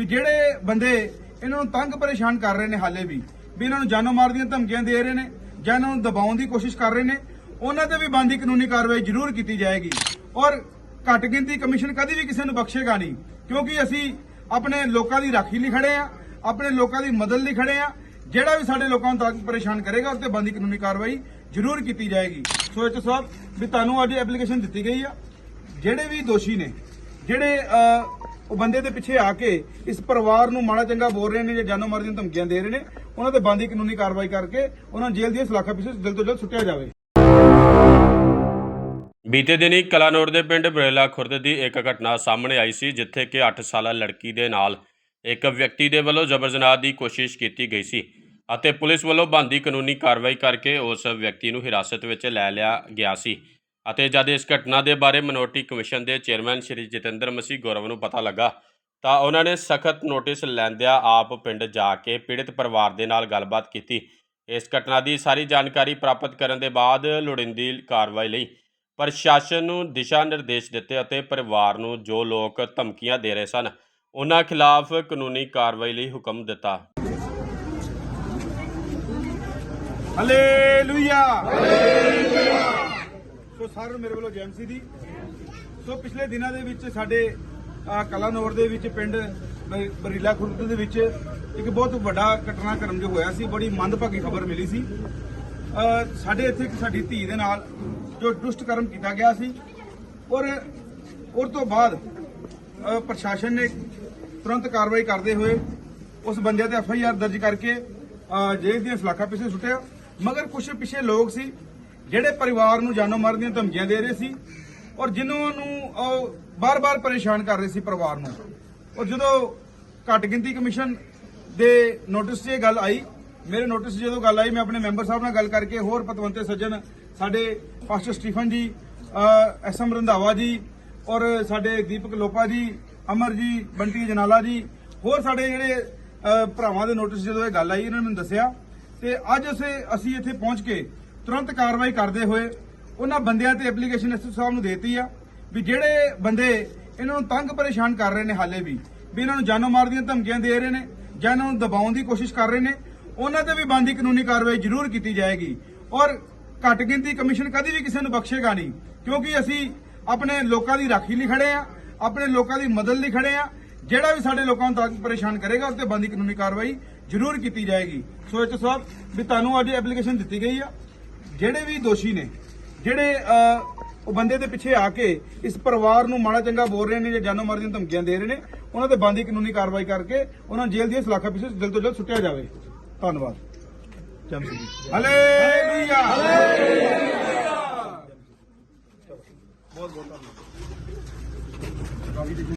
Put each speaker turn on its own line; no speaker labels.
ਵੀ ਜਿਹੜੇ ਬੰਦੇ ਇਹਨਾਂ ਨੂੰ ਤੰਗ ਪਰੇਸ਼ਾਨ ਕਰ ਰਹੇ ਨੇ ਹਾਲੇ ਵੀ ਵੀ ਇਹਨਾਂ ਨੂੰ ਜਾਨੋਂ ਮਾਰ ਦੀਆਂ ਧਮਕੀਆਂ ਦੇ ਰਹੇ ਨੇ, ਜਾਂ ਇਹਨਾਂ ਨੂੰ ਦਬਾਉਣ ਦੀ ਕੋਸ਼ਿਸ਼ ਕਰ ਰਹੇ ਨੇ, ਉਹਨਾਂ ਤੇ ਵੀ ਬੰਦੀ ਕਾਨੂੰਨੀ ਕਾਰਵਾਈ ਜ਼ਰੂਰ ਕੀਤੀ ਜਾਏਗੀ। ਔਰ ਘੱਟ ਗਿਣਤੀ ਕਮਿਸ਼ਨ ਕਦੀ ਵੀ ਕਿਸੇ ਨੂੰ ਬਖਸ਼ੇਗਾ ਨਹੀਂ, ਕਿਉਂਕਿ ਅਸੀਂ ਆਪਣੇ ਲੋਕਾਂ ਦੀ ਰਾਖੀ ਲਈ ਖੜੇ ਆ ਆਪਣੇ ਲੋਕਾਂ ਦੀ ਮਦਦ ਲਈ ਖੜੇ ਆ ਜਿਹੜਾ ਵੀ ਸਾਡੇ ਲੋਕਾਂ ਨੂੰ ਤੰਗ ਪਰੇਸ਼ਾਨ ਕਰੇਗਾ, ਉਸ ਤੇ ਬੰਦੀ ਕਾਨੂੰਨੀ ਕਾਰਵਾਈ ਜ਼ਰੂਰ ਕੀਤੀ ਜਾਏਗੀ। ਸੋ ਇਹ ਸਾਹਿਬ ਵੀ ਤੁਹਾਨੂੰ ਅੱਜ ਐਪਲੀਕੇਸ਼ਨ ਦਿੱਤੀ ਗਈ ਆ। ਜਿਹੜੇ ਵੀ ਦੋਸ਼ੀ ਨੇ, ਜਿਹੜੇ ਉਹ ਬੰਦੇ ਦੇ ਪਿੱਛੇ ਆ ਕੇ ਇਸ ਪਰਿਵਾਰ ਨੂੰ ਮਾੜਾ ਚੰਗਾ ਬੋਲ ਰਹੇ ਨੇ ਜਾਂ ਜਾਨੋਂ ਮਾਰ ਦੀਆਂ ਧਮਕੀਆਂ ਦੇ ਰਹੇ ਨੇ, ਉਹਨਾਂ ਤੇ ਬੰਦੀ ਕਾਨੂੰਨੀ ਕਾਰਵਾਈ ਕਰਕੇ ਉਹਨਾਂ ਨੂੰ ਜੇਲ੍ਹ ਦੀਆਂ ਸਲਾਖਾਂ ਪਿੱਛੇ ਜਲਦ ਤੋਂ ਜਲਦ ਸੁੱਟਿਆ ਜਾਵੇ।
ਬੀਤੇ ਦਿਨੀ ਕਲਾਨੌਰ ਦੇ ਪਿੰਡ ਬਰੇਲਾ ਖੁਰਦ ਦੀ ਇੱਕ ਘਟਨਾ ਸਾਹਮਣੇ ਆਈ ਸੀ, ਜਿੱਥੇ ਕਿ 8 ਸਾਲਾ ਲੜਕੀ ਦੇ ਨਾਲ ਇੱਕ ਵਿਅਕਤੀ ਦੇ ਵੱਲੋਂ ਜ਼ਬਰ ਜਨਾਹ ਦੀ ਕੋਸ਼ਿਸ਼ ਕੀਤੀ ਗਈ ਸੀ ਅਤੇ ਪੁਲਿਸ ਵੱਲੋਂ ਬੰਦੀ ਕਾਨੂੰਨੀ ਕਾਰਵਾਈ ਕਰਕੇ ਉਸ ਵਿਅਕਤੀ ਨੂੰ ਹਿਰਾਸਤ ਵਿੱਚ ਲੈ ਲਿਆ ਗਿਆ ਸੀ। ਅਤੇ ਜਦ ਇਸ ਘਟਨਾ ਦੇ ਬਾਰੇ ਮਿਨੋਰਟੀ ਕਮਿਸ਼ਨ ਦੇ ਚੇਅਰਮੈਨ ਸ਼੍ਰੀ ਜਤਿੰਦਰ ਮਸੀਹ ਗੌਰਵ ਨੂੰ ਪਤਾ ਲੱਗਾ, ਤਾਂ ਉਹਨਾਂ ਨੇ ਸਖਤ ਨੋਟਿਸ ਲੈਂਦਿਆਂ ਆਪ ਪਿੰਡ ਜਾ ਕੇ ਪੀੜਤ ਪਰਿਵਾਰ ਦੇ ਨਾਲ ਗੱਲਬਾਤ ਕੀਤੀ। ਇਸ ਘਟਨਾ ਦੀ ਸਾਰੀ ਜਾਣਕਾਰੀ ਪ੍ਰਾਪਤ ਕਰਨ ਦੇ ਬਾਅਦ ਲੋੜੀਂਦੀ ਕਾਰਵਾਈ ਲਈ ਪ੍ਰਸ਼ਾਸਨ ਨੂੰ ਦਿਸ਼ਾ ਨਿਰਦੇਸ਼ ਦਿੱਤੇ ਅਤੇ ਪਰਿਵਾਰ ਨੂੰ ਜੋ ਲੋਕ ਧਮਕੀਆਂ ਦੇ ਰਹੇ ਸਨ, ਉਹਨਾਂ ਖਿਲਾਫ ਕਾਨੂੰਨੀ ਕਾਰਵਾਈ ਲਈ ਹੁਕਮ ਦਿੱਤਾ।
ਹਾਲੇਲੂਇਆ ਸੋ ਸਾਰਿਆਂ ਨੂੰ ਮੇਰੇ ਵੱਲੋਂ ਜੈਮਸੀ ਦੀ। ਸੋ ਪਿਛਲੇ ਦਿਨਾਂ ਦੇ ਵਿੱਚ ਸਾਡੇ ਕਲਾਨੌਰ ਦੇ ਵਿੱਚ ਪਿੰਡ ਬਰੀਲਾ ਖੁਰਦ ਦੇ ਵਿੱਚ ਇੱਕ ਬਹੁਤ ਵੱਡਾ ਘਟਨਾਕ੍ਰਮ ਜੋ ਹੋਇਆ ਸੀ, ਬੜੀ ਮੰਦਭਾਗੀ ਖਬਰ ਮਿਲੀ ਸੀ। ਸਾਡੇ ਇੱਥੇ ਇੱਕ ਸਾਡੀ ਧੀ ਦੇ ਨਾਲ ਜੋ ਦੁਸ਼ਟ ਕਰਮ ਕੀਤਾ ਗਿਆ ਸੀ, ਔਰ ਉਸ ਤੋਂ ਬਾਅਦ ਪ੍ਰਸ਼ਾਸਨ ਨੇ ਤੁਰੰਤ ਕਾਰਵਾਈ ਕਰਦੇ ਹੋਏ ਉਸ ਬੰਦੇ ਤੇ ਐਫ ਆਈ ਆਰ ਦਰਜ ਕਰਕੇ ਜੇਲ੍ਹ ਦੀਆਂ ਸਲਾਖਾਂ ਪਿੱਛੇ ਸੁੱਟਿਆ। ਮਗਰ ਕੁਝ ਪਿੱਛੇ ਲੋਕ ਸੀ ਜਿਹੜੇ ਪਰਿਵਾਰ ਨੂੰ ਜਾਨੋਂ ਮਾਰਨ ਦੀਆਂ ਧਮਕੀਆਂ ਦੇ ਰਹੇ ਸੀ ਔਰ ਜਿਨ੍ਹਾਂ ਨੂੰ ਉਹ ਬਾਰ-ਬਾਰ ਪਰੇਸ਼ਾਨ ਕਰ ਰਹੇ ਸੀ ਪਰਿਵਾਰ ਨੂੰ। ਔਰ ਜਦੋਂ ਘੱਟ ਗਿਣਤੀ ਕਮਿਸ਼ਨ ਦੇ ਨੋਟਿਸ 'ਚ ਇਹ ਗੱਲ ਆਈ, ਮੇਰੇ ਨੋਟਿਸ 'ਚ ਜਦੋਂ ਗੱਲ ਆਈ, ਮੈਂ ਆਪਣੇ ਮੈਂਬਰ ਸਾਹਿਬ ਨਾਲ ਗੱਲ ਕਰਕੇ ਹੋਰ ਪਤਵੰਤੇ ਸੱਜਣ, ਸਾਡੇ pastor Stephen ji S M Randhawa ji ਔਰ ਸਾਡੇ ਦੀਪਕ ਲੋਪਾ ਜੀ, ਅਮਰ ਜੀ, ਬੰਟੀ ਜਨਾਲਾ ਜੀ, ਹੋਰ ਸਾਡੇ ਜਿਹੜੇ ਭਰਾਵਾਂ ਦੇ ਨੋਟਿਸ ਜਦੋਂ ਇਹ ਗੱਲ ਆਈ, ਇਹਨਾਂ ਨੇ ਮੈਨੂੰ ਦੱਸਿਆ, ਤੇ ਅੱਜ ਅਸੀਂ ਅਸੀਂ ਇੱਥੇ ਪਹੁੰਚ ਕੇ ਤੁਰੰਤ ਕਾਰਵਾਈ ਕਰਦੇ ਹੋਏ ਉਹਨਾਂ ਬੰਦਿਆਂ ਤੇ ਐਪਲੀਕੇਸ਼ਨ ਐਸਐਸ ਸਾਹਿਬ ਨੂੰ ਦੇਤੀ ਆ ਵੀ ਜਿਹੜੇ ਬੰਦੇ ਇਹਨਾਂ ਨੂੰ ਤੰਗ ਪਰੇਸ਼ਾਨ ਕਰ ਰਹੇ ਨੇ ਹਾਲੇ ਵੀ ਵੀ ਇਹਨਾਂ ਨੂੰ ਜਾਨੋਂ ਮਾਰ ਦੀਆਂ ਧਮਕੀਆਂ ਦੇ ਰਹੇ ਨੇ ਜਾਂ ਇਹਨਾਂ ਨੂੰ ਦਬਾਉਣ ਦੀ ਕੋਸ਼ਿਸ਼ ਕਰ ਰਹੇ ਨੇ, ਉਹਨਾਂ ਤੇ ਵੀ ਬੰਦੀ ਕਾਨੂੰਨੀ ਕਾਰਵਾਈ ਜ਼ਰੂਰ ਕੀਤੀ ਜਾਏਗੀ। ਔਰ ਘੱਟ ਗਿਣਤੀ ਕਮਿਸ਼ਨ ਕਦੀ ਵੀ ਕਿਸੇ ਨੂੰ ਬਖਸ਼ੇਗਾ ਨਹੀਂ, ਕਿਉਂਕਿ ਅਸੀਂ ਆਪਣੇ ਲੋਕਾਂ ਦੀ ਰਾਖੀ ਲਈ ਖੜੇ ਆ, ਆਪਣੇ ਲੋਕਾਂ ਦੀ ਮਦਦ ਲਈ ਖੜੇ ਆ, ਜਿਹੜਾ ਵੀ ਸਾਡੇ ਲੋਕਾਂ ਨੂੰ ਤੰਗ ਪਰੇਸ਼ਾਨ ਕਰੇਗਾ, ਉਸ ਤੇ ਬੰਦੀ ਕਾਨੂੰਨੀ ਕਾਰਵਾਈ ਜ਼ਰੂਰ ਕੀਤੀ ਜਾਏਗੀ। ਸੋ ਇਹ ਸਾਹਿਬ ਵੀ ਤੁਹਾਨੂੰ ਅੱਜ ਐਪਲੀਕੇਸ਼ਨ ਦਿੱਤੀ ਗਈ ਆ। ਜਿਹੜੇ ਵੀ ਦੋਸ਼ੀ ਨੇ, ਜਿਹੜੇ ਉਹ ਬੰਦੇ ਦੇ ਪਿੱਛੇ ਆ ਕੇ ਇਸ ਪਰਿਵਾਰ ਨੂੰ ਮਾੜਾ ਚੰਗਾ ਬੋਲ ਰਹੇ ਨੇ ਜਾਂ ਜਾਨੋਂ ਮਾਰ ਦੀਆਂ ਧਮਕੀਆਂ ਦੇ ਰਹੇ ਨੇ, ਉਹਨਾਂ ਤੇ ਬੰਦੀ ਕਾਨੂੰਨੀ ਕਾਰਵਾਈ ਕਰਕੇ ਉਹਨਾਂ ਨੂੰ ਜੇਲ੍ਹ ਦੀਆਂ ਸਲਾਖਾਂ ਪਿੱਛੇ ਜਲਦ ਤੋਂ ਜਲਦ ਸੁੱਟਿਆ ਜਾਵੇ। ਧੰਨਵਾਦ। ਜਮਸੀ ਜੀ।